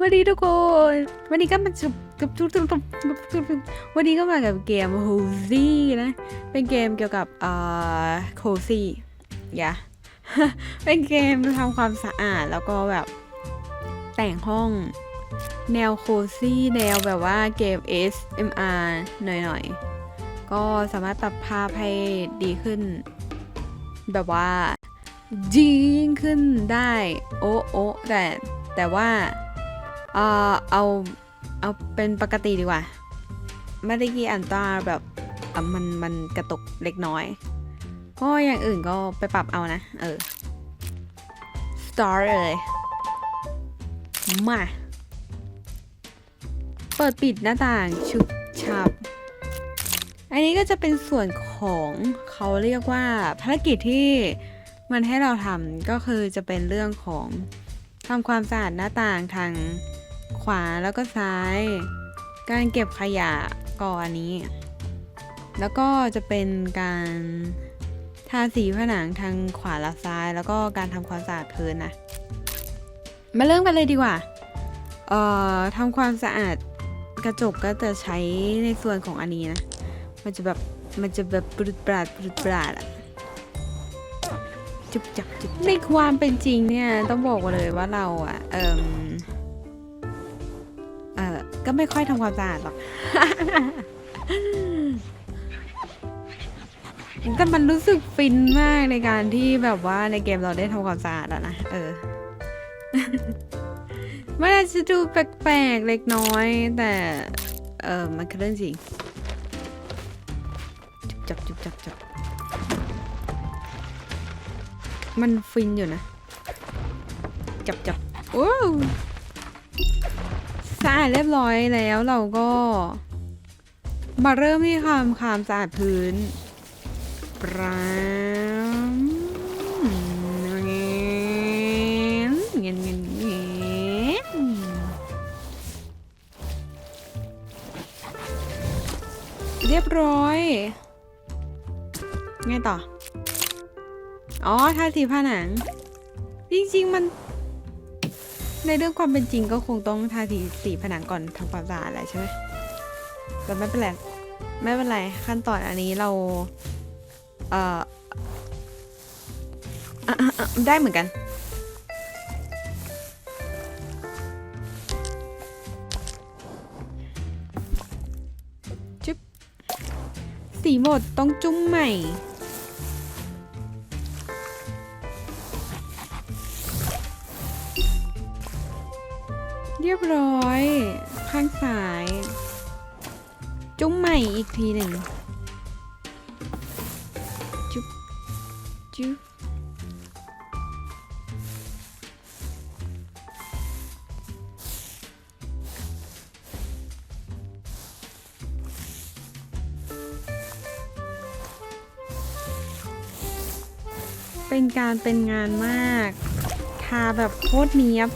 วันนี้ทุกคน วันนี้ก็มาจบกับทุกๆวันนี้ก็มากับเกมโฮซี่นะ เป็นเกมเกี่ยวกับเอ่อโคซี่อย่าเป็นเกมทำความสะอาดแล้วก็แบบแต่งห้องแนวโคซี่แนวแบบว่าเกม SMR หน่อยๆ ก็สามารถปรับภาพให้ดีขึ้น แบบว่าดียิ่งขึ้นได้ โอ้โอ้แต่แต่ว่า เออเอาเอาเป็นปกติดีกว่าไม่ได้กี่อันตราแบบมันมันกระตุกเล็กน้อย ก็อย่างอื่นก็ไปปรับเอานะ เออ start เลย มา เปิดปิดหน้าต่างชุบชับ อันนี้ก็จะเป็นส่วนของเขาเรียกว่าภารกิจที่มันให้เราทำก็คือจะเป็นเรื่องของทำความสะอาดหน้าต่างทาง วาแล้วก็ซ้าย การเก็บขยะก่อนนี้ แล้วก็จะเป็นการทาสีผนังทางขวาและซ้าย แล้วก็การทำความสะอาดพื้นนะ มาเริ่มกันเลยดีกว่า เอ่อทำความสะอาดกระจกก็จะใช้ในส่วนของอันนี้นะ มันจะแบบมันจะแบบปรุดปราดปรุดปราดอะจุบจับจุบในความเป็นจริงเนี่ย ต้องบอกเลยว่าเราอะเอิมเออ ก็ไม่ค่อยทำความสะอาดหรอกแต่มันรู้สึกฟินมากในการที่แบบว่าในเกมเราได้ทำความสะอาดอะนะ เออ มันอาจจะดูแปลกๆเล็กน้อย แต่ เออมันคือเรื่องจริงจุบจับจุบจับจับมันฟินอยู่นะ จับจับโอ้ สะอาดเรียบร้อยแล้วเราก็ มาเริ่มที่ทำความสะอาดพื้นปรามเงี้ยเงี้ยเงี้ยเงี้ยเรียบร้อยไงต่อ อ๋อทาสีผนัง จริงๆมัน ในเรื่องความเป็นจริงก็คงต้องทาสีสีผนังก่อนทำความสะอาดแหละใช่ไหมแต่ไม่เป็นไรไม่เป็นไรขั้นตอนอันนี้เรา เอ่อได้เหมือนกัน จุ๊บสีหมดต้องจุ้มใหม่ ทีหนึ่งจุ๊บจุ๊บเป็นการเป็นงานมาก ทาแบบโคตรเนียบ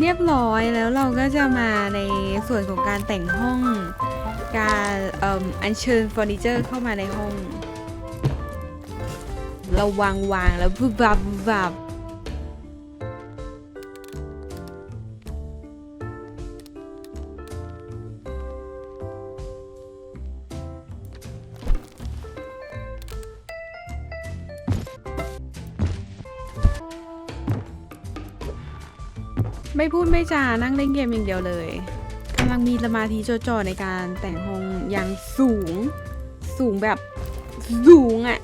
เรียบร้อยแล้วเราก็จะมาในส่วนของการแต่งห้อง การออัญเชิญเฟอร์นิเจอร์เข้ามาในห้อง เราวางวางแล้วพึบบับบบับไม่พูดไม่จานั่งเล่นเกมอย่างเดียวเลย กำลังมีสมาธิจ่อในการแต่งห้องอย่างสูง สูงแบบสูงอะ่ะ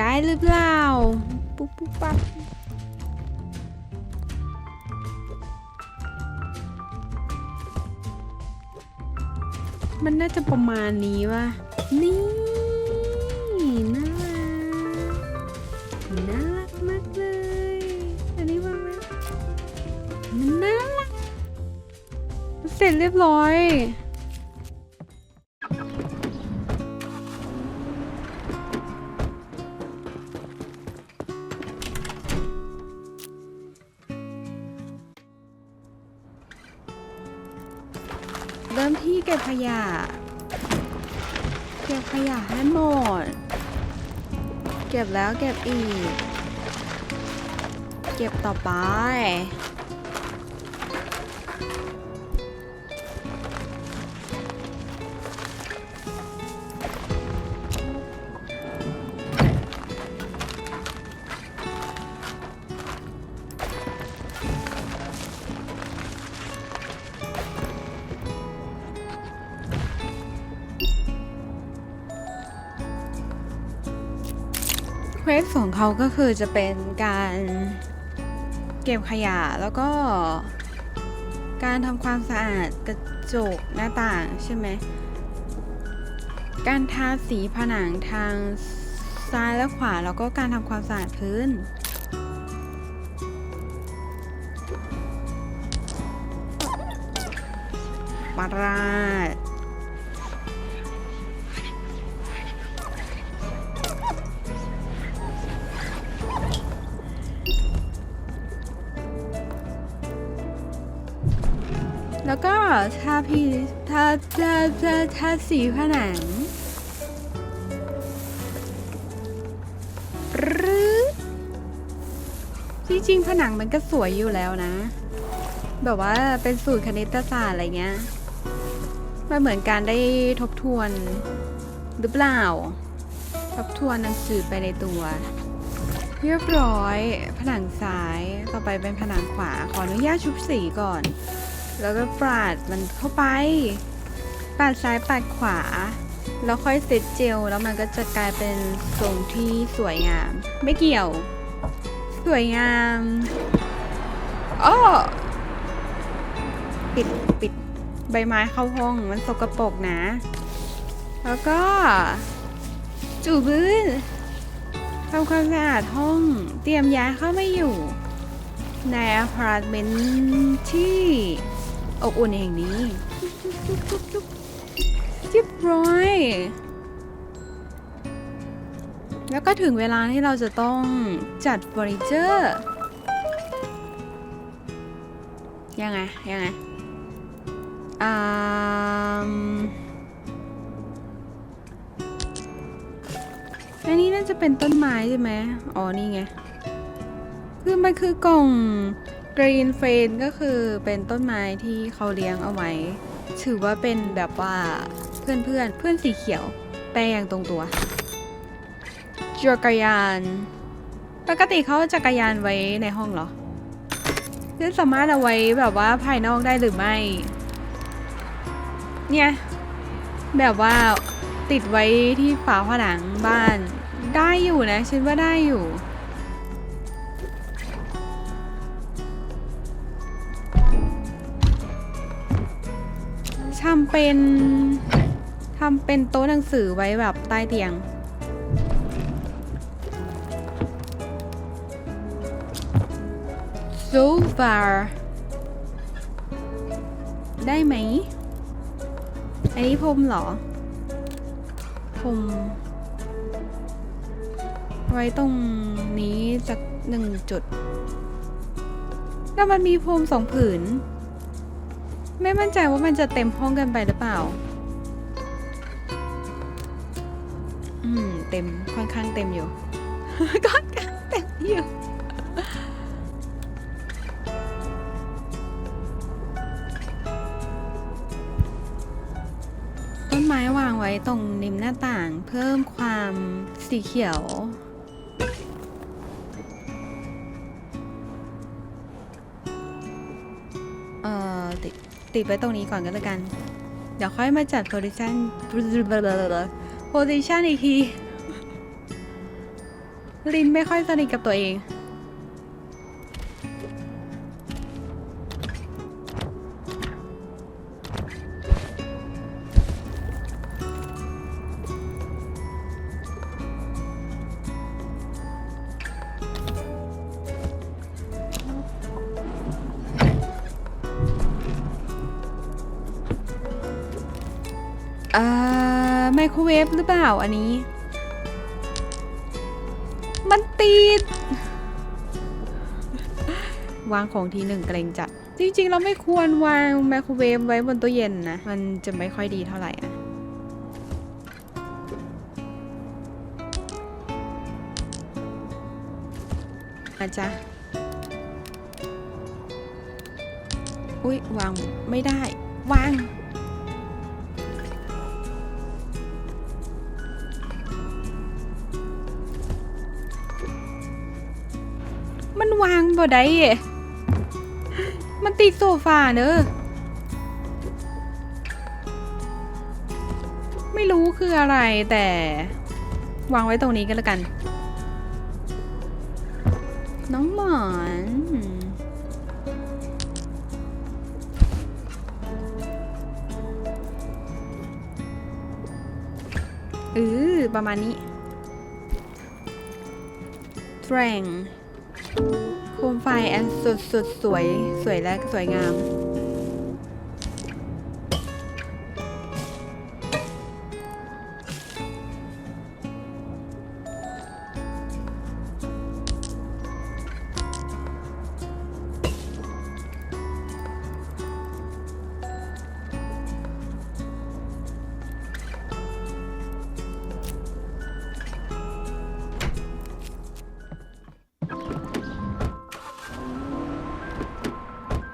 ได้หรือเปล่า ปุ๊บปุ๊บปั๊บมันน่าจะประมาณนี้ว่ะ นี่ น่ารัก น่ารักมากเลย อันนี้ว่ามันน่ารัก เสร็จเรียบร้อย ยะ เก็บขยะให้หมด เก็บแล้วเก็บอีก เก็บต่อไป วสของเขาก็คือจะเป็นการเก็บขยะแล้วก็การทำความสะอาดกระจกหน้าต่างใช่ไหม การทาสีผนังทางซ้ายและขวาแล้วก็การทำความสะอาดพื้นปาราด ทาพีทาทาทาทาสีผนังหรือจริงๆผนังมันก็สวยอยู่แล้วนะ แบบว่าเป็นสูตรคณิตศาสตร์อะไรเงี้ยมันเหมือนการได้ทบทวนหรือเปล่า ทบทวนหนังสือไปในตัว เรียบร้อย ผนังซ้ายต่อไปเป็นผนังขวา ขออนุญาตชุบสีก่อน แล้วก็ปาดมันเข้าไป ปาดซ้ายปาดขวา แล้วค่อยเซตเจลแล้วมันก็จะกลายเป็นทรงที่สวยงาม ไม่เกี่ยว สวยงามอ้อปิดปิดใบไม้เข้าห้องมันสกปรกนะ แล้วก็ จูบื้นทำความสะอาดห้อง เตรียมย้ายเข้าไม่อยู่ ในอพาร์ตเมนต์ที่ อบอุ่นแห่งนี้เรียบร้อย แล้วก็ถึงเวลาที่เราจะต้องจัดเฟอร์นิเจอร์ ยังไง ยังไงอ่ามอันนี้น่าจะเป็นต้นไม้ใช่ไหม อ๋อ นี่ไง คือมันคือกล่อง กรีนเฟนก็คือเป็นต้นไม้ที่เขาเลี้ยงเอาไว้ ถือว่าเป็นแบบว่าเพื่อนเพื่อนเพื่อนสีเขียว แปลอย่างตรงตัวจักรยาน ปกติเขาเอาจักรยานไว้ในห้องเหรอคือสามารถเอาไว้แบบว่าภายนอกได้หรือไม่ เนี่ย แบบว่าติดไว้ที่ฝาผนังบ้านได้อยู่นะฉันว่าได้อยู่ำเป็นทำเป็นโต๊ะหนังสือไว้แบบใต้เตียง so far ได้ไหม อันนี้พรมเหรอ พรม ไว้ตรงนี้สักหนึ่งจุด แล้วมันมีพรมสองผืน ไม่มั่นใจว่ามันจะเต็มห้องกันไปหรือเปล่า อืม เต็มค่อนข้างเต็มอยู่ ค่อนข้างเต็มอยู่ต้นไม้วางไว้ตรงริมหน้าต่าง เพิ่มความสีเขียว ติดไว้ตรงนี้ก่อนก็แล้วกัน เดี๋ยวค่อยมาจัดโพซิชันโพซิชันอีกที ลินไม่ค่อยสนิทกับตัวเอง เอ่อไมโครเวฟหรือเปล่าอันนี้ มันติด วางของทีหนึ่งเกรงจัด จริงๆ เราไม่ควรวางไมโครเวฟไว้บนตู้เย็นนะ มันจะไม่ค่อยดีเท่าไหร่อะอาจจะอุ๊ยวางไม่ได้ วาง มันวางบ่ได้เอะมันติดโซฟาเนอะไม่รู้คืออะไรแต่ วางไว้ตรงนี้กันแล้วกัน น้องหมอนเออประมาณนี้แทรง โคมไฟอันสุดสุดสวย สวยและสวยงาม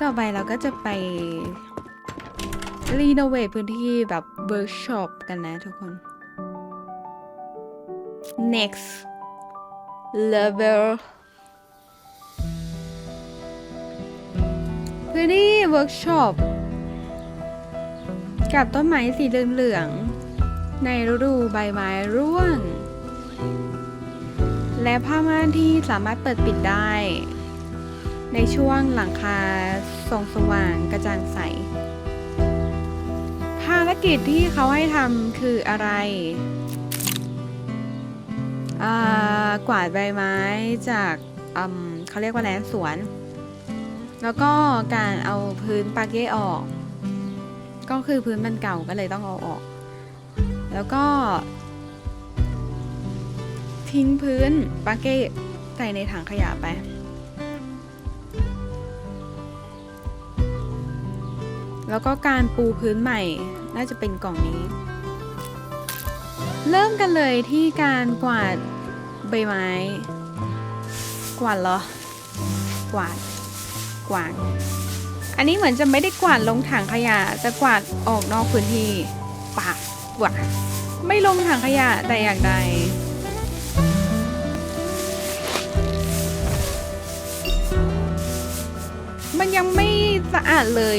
ต่อไปเราก็จะไปรีโนเวทพื้นที่แบบเวิร์กช็อปกันนะทุกคน next level พื้นที่เวิร์กช็อปกับต้นไม้สีเหลืองๆในฤดูใบไม้ร่วง และผ้าม่านที่สามารถเปิดปิดได้ ในช่วงหลังคาส่องสว่างกระจ่างใส ภารกิจที่เขาให้ทำคืออะไรอ่ากวาดใบไม้จากอืมเขาเรียกว่าแลนสวน แล้วก็การเอาพื้นปาเก้ออก ก็คือพื้นมันเก่าก็เลยต้องเอาออก แล้วก็ ทิ้งพื้นปาเก้ใส่ในถังขยะไป แล้วก็การปูพื้นใหม่ น่าจะเป็นกล่องนี้ เริ่มกันเลยที่การกวาดใบไม้ กวาดเหรอ กวาด กวาด อันนี้เหมือนจะไม่ได้กวาดลงถังขยะ จะกวาดออกนอกพื้นที่ปากกวาดไม่ลงถังขยะแต่อย่างใดมันยังไม่สะอาดเลย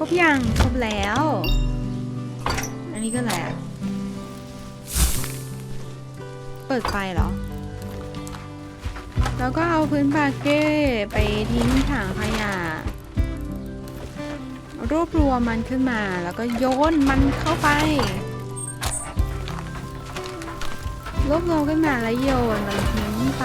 รบยังครบแล้ว อันนี้ก็แหละเปิดไฟเหรอ แล้วก็เอาพื้นปาเก้ไปทิ้งถังขยะรวบรวมมันขึ้นมาแล้วก็โยนมันเข้าไปรวบรวมขึ้นมาแล้วโยนมันทิ้งไป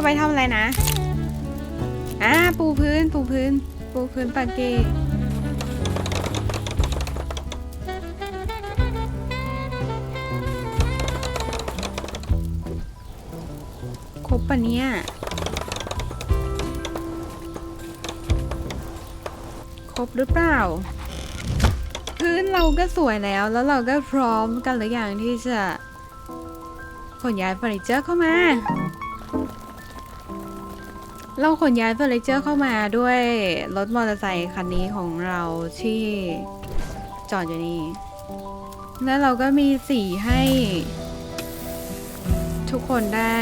ต่อไปทำอะไรนะ อ่าปูพื้น ปูพื้น ปูพื้นปาเกครบปะเนี่ย ครบหรือเปล่า พื้นเราก็สวยแล้ว แล้วเราก็พร้อมกันหรือยังที่จะขนย้ายเฟอร์นิเจอร์เข้ามา เราขนย้ายเฟอร์นิเจอร์เข้ามาด้วยรถมอเตอร์ไซค์คันนี้ของเราที่จอดอยู่นี่ แล้วเราก็มีสีให้ ทุกคนได้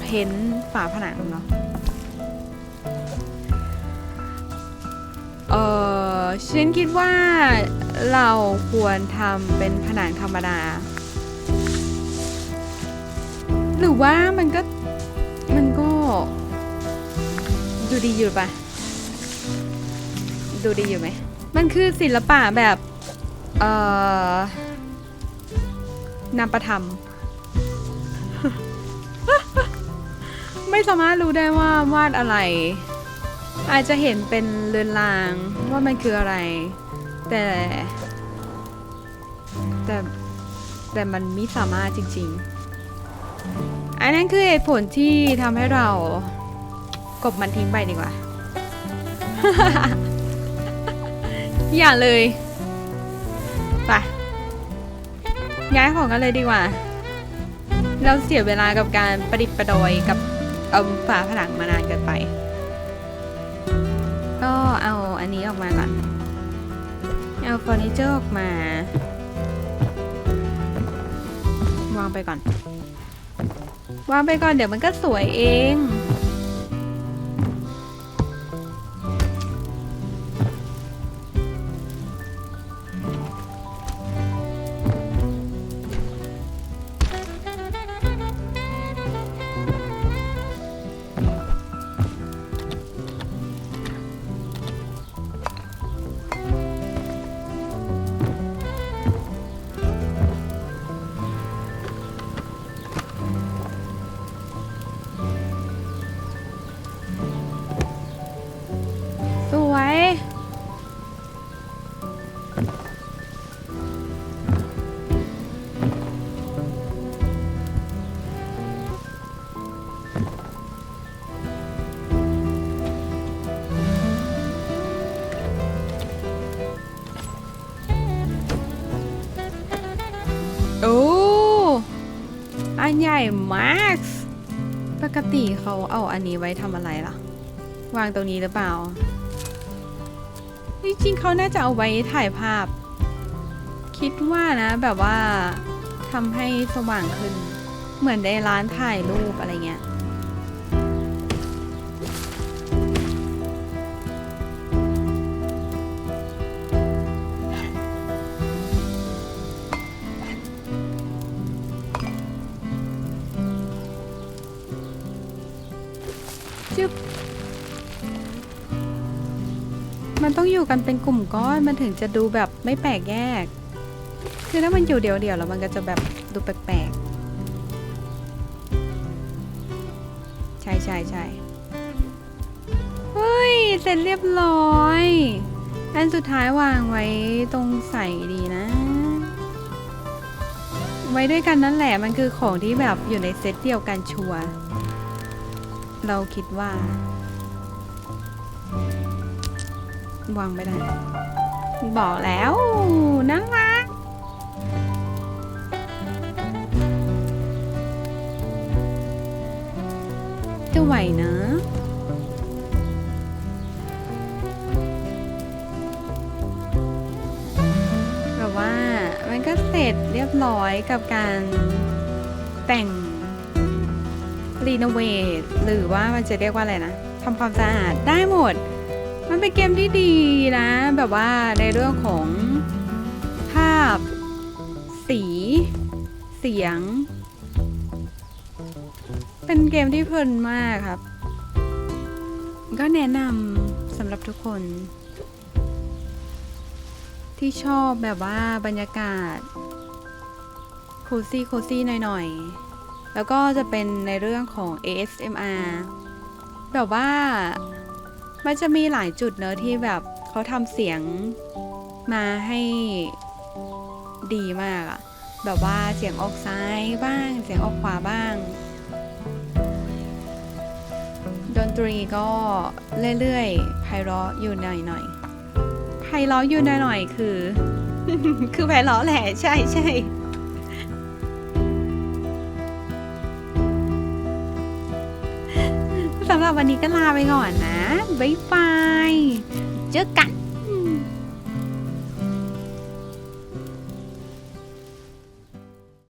เพ้นท์ฝาผนังเนาะเออฉันคิดว่าเราควรทำเป็นผนังธรรมดา หรือว่ามันก็ ดูดีอยู่ปะดูดีอยู่ไหม มันคือศิลปะแบบ เอ่อนามประธรรม ไม่สามารถรู้ได้ว่าวาดอะไร อาจจะเห็นเป็นเรือนรางว่ามันคืออะไร แต่ แต่แต่มันไม่สามารถจริง ๆ อันนั้นคือเหตุผลที่ทำให้เรา กบมันทิ้งไปดีกว่า อย่าเลยไปย้ายของกันเลยดีกว่า เราเสียเวลากับการประดิษฐ์ประดอยกับเอาฝาผนังมานานเกินไป ก็เอาอันนี้ออกมาก่อน เอาเฟอร์นิเจอร์ออกมา วางไปก่อน วางไปก่อนเดี๋ยวมันก็สวยเอง ใหญ่มาก ปกติเขาเอาอันนี้ไว้ทำอะไรล่ะ วางตรงนี้หรือเปล่า จริงๆเขาน่าจะเอาไว้ถ่ายภาพ คิดว่านะแบบว่าทำให้สว่างขึ้น เหมือนในร้านถ่ายรูปอะไรเงี้ย กันเป็นกลุ่มก้อนมันถึงจะดูแบบไม่แปลกแยก คือถ้ามันอยู่เดี่ยวๆแล้วมันก็จะแบบดูแปลกๆ ใช่ใช่ใช่เฮ้ย เสร็จเรียบร้อย อันสุดท้ายวางไว้ตรงใส่ดีนะ ไว้ด้วยกันนั่นแหละมันคือของที่แบบอยู่ในเซตเดียวกันชัว เราคิดว่า วางไม่ได้ บอกแล้วน่ารักจะไหวนะแบบว่ามันก็เสร็จเรียบร้อยกับการแต่งรีโนเวทหรือว่ามันจะเรียกว่าอะไรนะทำความสะอาดได้หมด มันเป็นเกมที่ดีนะ แบบว่าในเรื่องของภาพ สี เสียง เป็นเกมที่เพลินมากครับ ก็แนะนำสำหรับทุกคน ที่ชอบแบบว่าบรรยากาศโคซี่โคซี่หน่อยๆ แล้วก็จะเป็นในเรื่องของ ASMR แบบว่า มันจะมีหลายจุดเนอะที่แบบเขาทำเสียงมาให้ดีมากอะแบบว่าเสียงออกซ้ายบ้าง เสียงออกขวาบ้าง ดนตรีก็เรื่อยๆไพเราะอยู่หน่อยๆไพเราะอยู่หน่อยๆคือ คือไพเราะแหละใช่ใช่ส สำหรับวันนี้ก็ลาไปก่อนนะ บ๊ายบาย เจอกัน